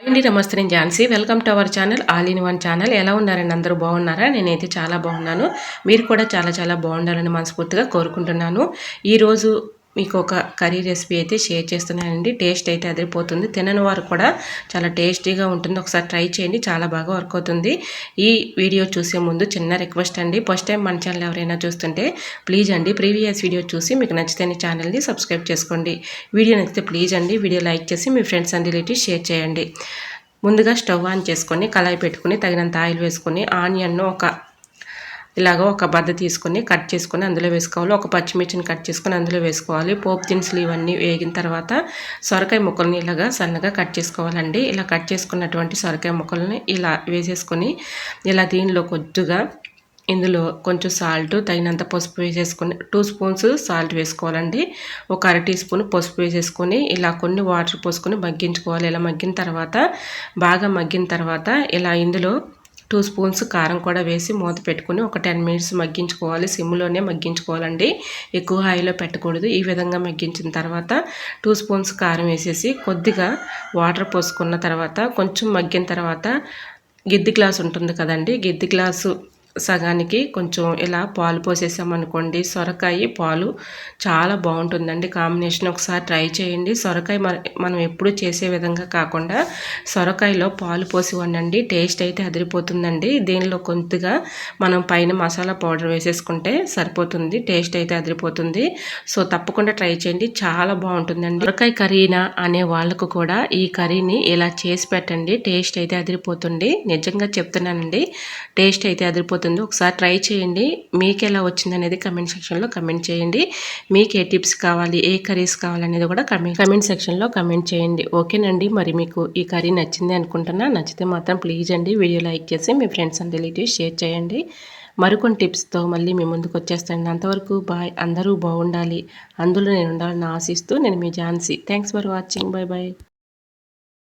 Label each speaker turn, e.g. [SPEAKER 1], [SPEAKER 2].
[SPEAKER 1] అండి నమస్తే. నేను Jhansi. Welcome to our channel all in one channel. ఎలా ఉన్నారండి? అందరూ బాగున్నారా? నేనైతే చాలా బాగున్నాను. మీరు కూడా చాలా చాలా బాగుండాలని మనస్ఫూర్తిగా కోరుకుంటున్నాను. ఈరోజు మీకు ఒక కర్రీ రెసిపీ అయితే షేర్ చేస్తున్నానండి. టేస్ట్ అయితే అదిరిపోతుంది. తినని వారు కూడా చాలా టేస్టీగా ఉంటుంది. ఒకసారి ట్రై చేయండి. చాలా బాగా వర్క్ అవుతుంది. ఈ వీడియో చూసే ముందు చిన్న రిక్వెస్ట్ అండి. ఫస్ట్ టైం మన ఛానల్ ఎవరైనా చూస్తుంటే ప్లీజ్ అండి. ప్రీవియస్ వీడియో చూసి మీకు నచ్చితే ఛానల్ని సబ్స్క్రైబ్ చేసుకోండి. వీడియో నచ్చితే ప్లీజ్ అండి. వీడియో లైక్ చేసి మీ ఫ్రెండ్స్ అండ్ రిలేటివ్స్ షేర్ చేయండి. ముందుగా స్టవ్ ఆన్ చేసుకొని కళాయి పెట్టుకుని తగినంత ఆయిల్ వేసుకొని ఆనియన్ను ఒక ఇలాగ ఒక బద్ద తీసుకొని కట్ చేసుకొని అందులో వేసుకోవాలి. ఒక పచ్చిమిర్చిని కట్ చేసుకొని అందులో వేసుకోవాలి. పోపు దినుసులు ఇవన్నీ వేగిన తర్వాత సొరకాయ ముక్కల్ని ఇలాగా సన్నగా కట్ చేసుకోవాలండి. ఇలా కట్ చేసుకున్నటువంటి సొరకాయ ముక్కల్ని ఇలా వేసేసుకొని ఇలా దీనిలో కొద్దిగా ఇందులో కొంచెం సాల్ట్ తగినంత పసుపు వేసేసుకొని టూ స్పూన్స్ సాల్ట్ వేసుకోవాలండి. ఒక అర టీ స్పూన్ పసుపు వేసేసుకొని ఇలా కొన్ని వాటర్ పోసుకొని మగ్గించుకోవాలి. ఇలా మగ్గిన తర్వాత బాగా మగ్గిన తర్వాత ఇలా ఇందులో టూ స్పూన్స్ కారం కూడా వేసి మూత పెట్టుకుని ఒక టెన్ మినిట్స్ మగ్గించుకోవాలి. సిమ్లోనే మగ్గించుకోవాలండి. ఎక్కువ హైలో పెట్టకూడదు. ఈ విధంగా మగ్గించిన తర్వాత టూ స్పూన్స్ కారం వేసేసి కొద్దిగా వాటర్ పోసుకున్న తర్వాత కొంచెం మగ్గిన తర్వాత గిద్ది గ్లాస్ ఉంటుంది కదండి గిద్ది గ్లాసు సగానికి కొంచెం ఇలా పాలు పోసేసామనుకోండి సొరకాయ పాలు చాలా బాగుంటుందండి. కాంబినేషన్ ఒకసారి ట్రై చేయండి. సొరకాయ మనం ఎప్పుడు చేసే విధంగా కాకుండా సొరకాయలో పాలు పోసి వండండి. టేస్ట్ అయితే అదిరిపోతుందండి. దీనిలో కొద్దిగా మనం పైన మసాలా పౌడర్ వేసేసుకుంటే సరిపోతుంది. టేస్ట్ అయితే అదిరిపోతుంది. సో తప్పకుండా ట్రై చేయండి. చాలా బాగుంటుందండి. సొరకాయ కర్రీనా అనే వాళ్ళకు కూడా ఈ కర్రీని ఇలా చేసి పెట్టండి. టేస్ట్ అయితే అదిరిపోతుంది. నిజంగా చెప్తున్నానండి. టేస్ట్ అయితే అదిరిపోతుంది. అవుతుంది ఒకసారి ట్రై చేయండి. మీకు ఎలా వచ్చింది అనేది కమెంట్ సెక్షన్లో కమెంట్ చేయండి. మీకు ఏ టిప్స్ కావాలి ఏ కర్రీస్ కావాలనేది కూడా కమెంట్ కమెంట్ సెక్షన్లో కమెంట్ చేయండి. ఓకేనండి. మరి మీకు ఈ కర్రీ నచ్చింది అనుకుంటున్నా నచ్చితే మాత్రం ప్లీజ్ అండి వీడియో లైక్ చేసి మీ ఫ్రెండ్స్ అండ్ రిలేటివ్స్ షేర్ చేయండి. మరికొన్ని టిప్స్తో మళ్ళీ మీ ముందుకు వచ్చేస్తాను. అంతవరకు బాయ్. అందరూ బాగుండాలి. అందులో నేను ఉండాలని ఆశిస్తూ నేను మీ Jhansi. Thanks for watching. Bye bye